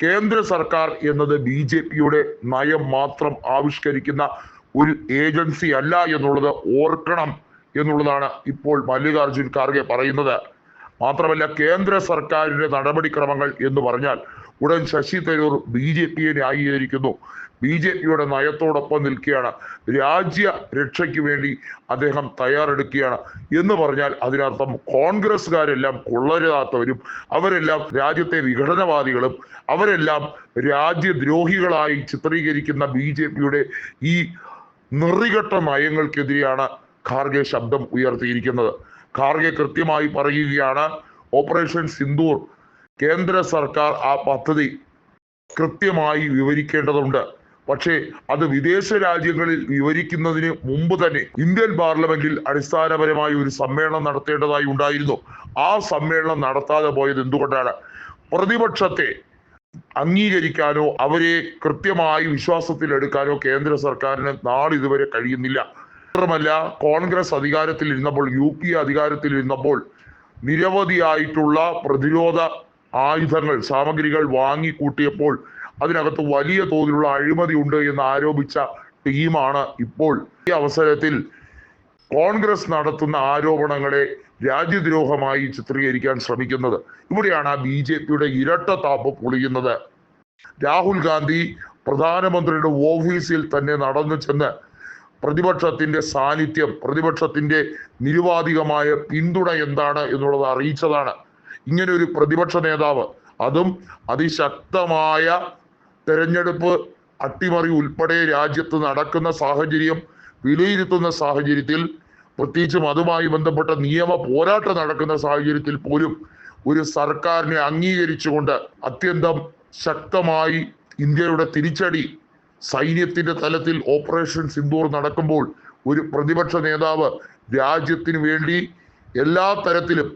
കേന്ദ്ര സർക്കാർ എന്നത് ബി ജെ പിയുടെ നയം മാത്രം ആവിഷ്കരിക്കുന്ന ഒരു ഏജൻസി അല്ല എന്നുള്ളത് ഓർക്കണം എന്നുള്ളതാണ് ഇപ്പോൾ മല്ലികാർജുൻ ഖാർഗെ പറയുന്നത്. മാത്രമല്ല കേന്ദ്ര സർക്കാരിന്റെ നടപടിക്രമങ്ങൾ എന്ന് പറഞ്ഞാൽ ഉടൻ ശശി തരൂർ ബി ജെ പിയെ ന്യായീകരിക്കുന്നു. ബി ജെ പിയുടെ നയത്തോടൊപ്പം നിൽക്കുകയാണ്. രാജ്യ രക്ഷയ്ക്ക് വേണ്ടി അദ്ദേഹം തയ്യാറെടുക്കുകയാണ്. എന്ന് പറഞ്ഞാൽ അതിനർത്ഥം കോൺഗ്രസ്സുകാരെല്ലാം കൊള്ളരുതാത്തവരും അവരെല്ലാം രാജ്യത്തെ വിഘടനവാദികളും അവരെല്ലാം രാജ്യദ്രോഹികളായി ചിത്രീകരിക്കുന്ന ബി ജെ പിയുടെ ഈ നിറികെട്ട നയങ്ങൾക്കെതിരെയാണ് ഖാർഗെ ശബ്ദം ഉയർത്തിയിരിക്കുന്നത്. ഖാർഗെ കൃത്യമായി പറയുകയാണ് ഓപ്പറേഷൻ സിന്ദൂർ കേന്ദ്ര സർക്കാർ ആ പദ്ധതി കൃത്യമായി വിവരിക്കേണ്ടതുണ്ട്. പക്ഷേ അത് വിദേശ രാജ്യങ്ങളിൽ വിവരിക്കുന്നതിന് മുമ്പ് തന്നെ ഇന്ത്യൻ പാർലമെന്റിൽ അടിസ്ഥാനപരമായി ഒരു സമ്മേളനം നടത്തേണ്ടതായി ഉണ്ടായിരുന്നു. ആ സമ്മേളനം നടത്താതെ പോയത് എന്തുകൊണ്ടാണ്? പ്രതിപക്ഷത്തെ അംഗീകരിക്കാനോ അവരെ കൃത്യമായി വിശ്വാസത്തിൽ എടുക്കാനോ കേന്ദ്ര സർക്കാരിന് നാളിതുവരെ കഴിയുന്നില്ല. മാത്രമല്ല കോൺഗ്രസ് അധികാരത്തിൽ ഇരുന്നപ്പോൾ യു പി അധികാരത്തിൽ ഇരുന്നപ്പോൾ നിരവധിയായിട്ടുള്ള പ്രതിരോധ ആയുധങ്ങൾ സാമഗ്രികൾ വാങ്ങിക്കൂട്ടിയപ്പോൾ അതിനകത്ത് വലിയ തോതിലുള്ള അഴിമതി ഉണ്ട് എന്ന് ആരോപിച്ച ടീമാണ് ഇപ്പോൾ. ഈ അവസരത്തിൽ കോൺഗ്രസ് നടത്തുന്ന ആരോപണങ്ങളെ രാജ്യദ്രോഹമായി ചിത്രീകരിക്കാൻ ശ്രമിക്കുന്നത്. ഇവിടെയാണ് ആ ബി ജെ പിയുടെ ഇരട്ട താപ്പ് പൊളിയുന്നത്. രാഹുൽ ഗാന്ധി പ്രധാനമന്ത്രിയുടെ ഓഫീസിൽ തന്നെ നടന്നു ചെന്ന് പ്രതിപക്ഷത്തിന്റെ സാന്നിധ്യം പ്രതിപക്ഷത്തിന്റെ നിരുപാധികമായ പിന്തുണ എന്താണ് എന്നുള്ളത് അറിയിച്ചതാണ്. ഇങ്ങനെ ഒരു പ്രതിപക്ഷ നേതാവ്. അതും അതിശക്തമായ തെരഞ്ഞെടുപ്പ് അട്ടിമറി ഉൾപ്പെടെ രാജ്യത്ത് നടക്കുന്ന സാഹചര്യം വിലയിരുത്തുന്ന സാഹചര്യത്തിൽ പ്രത്യേകിച്ചും അതുമായി ബന്ധപ്പെട്ട നിയമ പോരാട്ടം നടക്കുന്ന സാഹചര്യത്തിൽ പോലും ഒരു സർക്കാരിനെ അംഗീകരിച്ചുകൊണ്ട് അത്യന്തം ശക്തമായി ഇന്ത്യയുടെ തിരിച്ചടി സൈന്യത്തിന്റെ തലത്തിൽ ഓപ്പറേഷൻ സിന്ദൂർ നടക്കുമ്പോൾ ഒരു പ്രതിപക്ഷ നേതാവ് രാജ്യത്തിന് വേണ്ടി എല്ലാ തരത്തിലും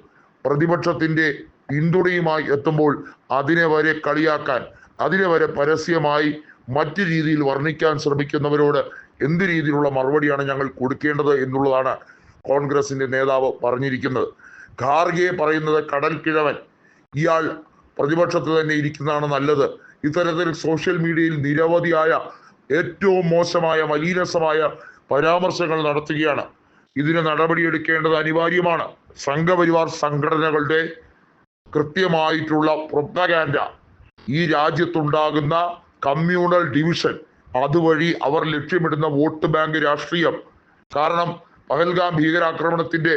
പ്രതിപക്ഷത്തിന്റെ പിന്തുണയുമായി എത്തുമ്പോൾ അതിനെ വരെ കളിയാക്കാൻ അതിനെ വരെ പരസ്യമായി മറ്റു രീതിയിൽ വർണിക്കാൻ ശ്രമിക്കുന്നവരോട് എന്ത് രീതിയിലുള്ള മറുപടിയാണ് ഞങ്ങൾ കൊടുക്കേണ്ടത് എന്നുള്ളതാണ് കോൺഗ്രസിന്റെ നേതാവ് പറഞ്ഞിരിക്കുന്നത്. ഖാർഗെ പറയുന്നത് കടൽ കിഴവൻ. ഇയാൾ പ്രതിപക്ഷത്ത് തന്നെ ഇരിക്കുന്നതാണ് നല്ലത്. ഇത്തരത്തിൽ സോഷ്യൽ മീഡിയയിൽ നിരവധിയായ ഏറ്റവും മോശമായ മലീനസമായ പരാമർശങ്ങൾ നടത്തുകയാണ്. ഇതിന് നടപടിയെടുക്കേണ്ടത് അനിവാര്യമാണ്. സംഘപരിവാർ സംഘടനകളുടെ കൃത്യമായിട്ടുള്ള പ്രൊപ്പഗാൻഡ. ഈ രാജ്യത്തുണ്ടാകുന്ന കമ്മ്യൂണൽ ഡിവിഷൻ അതുവഴി അവർ ലക്ഷ്യമിടുന്ന വോട്ട് ബാങ്ക് രാഷ്ട്രീയം. കാരണം പഹൽഗാം ഭീകരാക്രമണത്തിന്റെ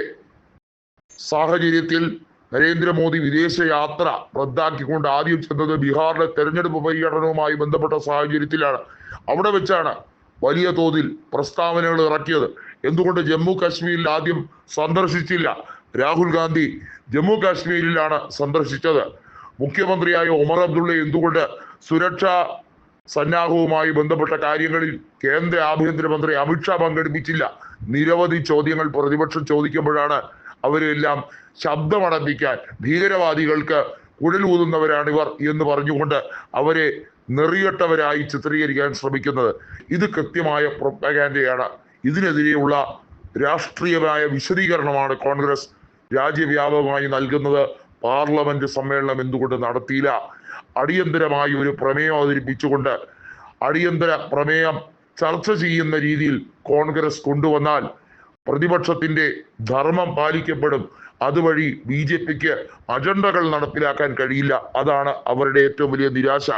സാഹചര്യത്തിൽ നരേന്ദ്രമോദി വിദേശ യാത്ര റദ്ദാക്കിക്കൊണ്ട് ആദ്യം ചെന്നത് ബീഹാറിലെ തെരഞ്ഞെടുപ്പ് പര്യടനവുമായി ബന്ധപ്പെട്ട സാഹചര്യത്തിലാണ്. അവിടെ വെച്ചാണ് വലിയ തോതിൽ പ്രസ്താവനകൾ ഇറക്കിയത്. എന്തുകൊണ്ട് ജമ്മു കാശ്മീരിൽ ആദ്യം സന്ദർശിച്ചില്ല? രാഹുൽ ഗാന്ധി ജമ്മു കാശ്മീരിലാണ് സന്ദർശിച്ചത്. മുഖ്യമന്ത്രിയായ ഉമർ അബ്ദുള്ള എന്തുകൊണ്ട് സുരക്ഷാ സന്നാഹവുമായി ബന്ധപ്പെട്ട കാര്യങ്ങളിൽ കേന്ദ്ര ആഭ്യന്തരമന്ത്രി അമിത്ഷാ പങ്കെടുപ്പിച്ചില്ല? നിരവധി ചോദ്യങ്ങൾ പ്രതിപക്ഷം ചോദിക്കുമ്പോഴാണ് അവരെല്ലാം ശബ്ദമടപ്പിക്കാൻ ഭീകരവാദികൾക്ക് കുഴലൂതുന്നവരാണിവർ എന്ന് പറഞ്ഞുകൊണ്ട് അവരെ നെറിയട്ടവരായി ചിത്രീകരിക്കാൻ ശ്രമിക്കുന്നത്. ഇത് കൃത്യമായ പ്രൊപ്പഗാൻഡയാണ്. ഇതിനെതിരെയുള്ള രാഷ്ട്രീയമായ വിശദീകരണമാണ് കോൺഗ്രസ് രാജ്യവ്യാപകമായി നൽകുന്നത്. പാർലമെന്റ് സമ്മേളനം എന്തുകൊണ്ട് നടത്തിയില്ല? അടിയന്തരമായി ഒരു പ്രമേയം അവതരിപ്പിച്ചുകൊണ്ട് അടിയന്തര പ്രമേയം ചർച്ച ചെയ്യുന്ന രീതിയിൽ കോൺഗ്രസ് കൊണ്ടുവന്നാൽ പ്രതിപക്ഷത്തിന്റെ ധർമ്മം പാലിക്കപ്പെടും. അതുവഴി ബി ജെ പിക്ക് അജണ്ടകൾ നടപ്പിലാക്കാൻ കഴിയില്ല. അതാണ് അവരുടെ ഏറ്റവും വലിയ നിരാശ.